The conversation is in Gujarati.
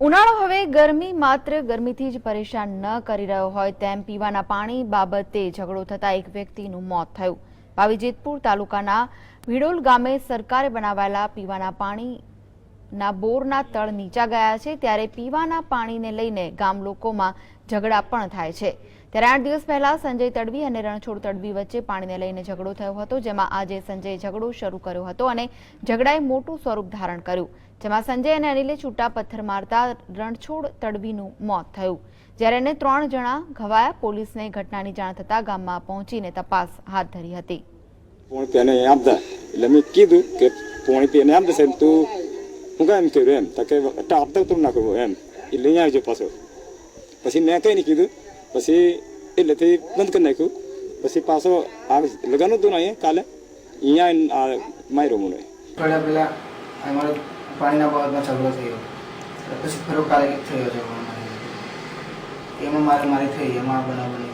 ઉનાળો હવે ગરમી માત્ર ગરમીથી જ પરેશાન ન કરી રહ્યો હોય તેમ પીવાના પાણી બાબતે ઝઘડો થતાં એક વ્યક્તિનું મોત થયું. પાવીજેતપુર તાલુકાના ભીડોલ ગામે સરકારે બનાવાયેલા પીવાના પાણીના બોરના તળ નીચા ગયા છે, ત્યારે પીવાના પાણીને લઈને ગામ લોકોમાં ઝઘડા પણ થાય છે. ત્યારે આઠ દિવસ પહેલા સંજય તડવી અને રણછોડ તડવી વચ્ચે પાણીને લઈને ઝઘડો થયો હતો, જેમાં આજે સંજયે ઝઘડો શરૂ કર્યો હતો અને ઝઘડાએ મોટું સ્વરૂપ ધારણ કર્યું, જેમાં સંજય અને અનિલે છૂટા પથ્થર મારતા રણછોડ તડવીનું મોત થયું. જ્યારે અન્ય ત્રણ જણા ઘવાયા, પોલીસને ઘટનાની જાણ થતાં ગામમાં પહોંચીને તપાસ હાથ ધરી હતી. પોણી તેને આપતા, એટલે મેં કીધું કે પોણી તેને આપ દેશે તું હું કાંઈ એમ કર્યું એમ? તો કે આપતા તું ના કહું એમ? એ લઈ આવજો પાછો. પછી મેં કંઈ નહીં કીધું. પછી એટલેથી બંધ કરી નાખ્યું. પછી પાછો આ લગાનું હતું ને અહીંયા, કાલે. અહીંયા માર્યો મને થોડા પહેલાં અમારો પાણીના બાબતમાં ઝઘડો થયો. પછી ફરો કાલે થયો છે એમાં મારે મારી થઈ, એમાં બનાવ બની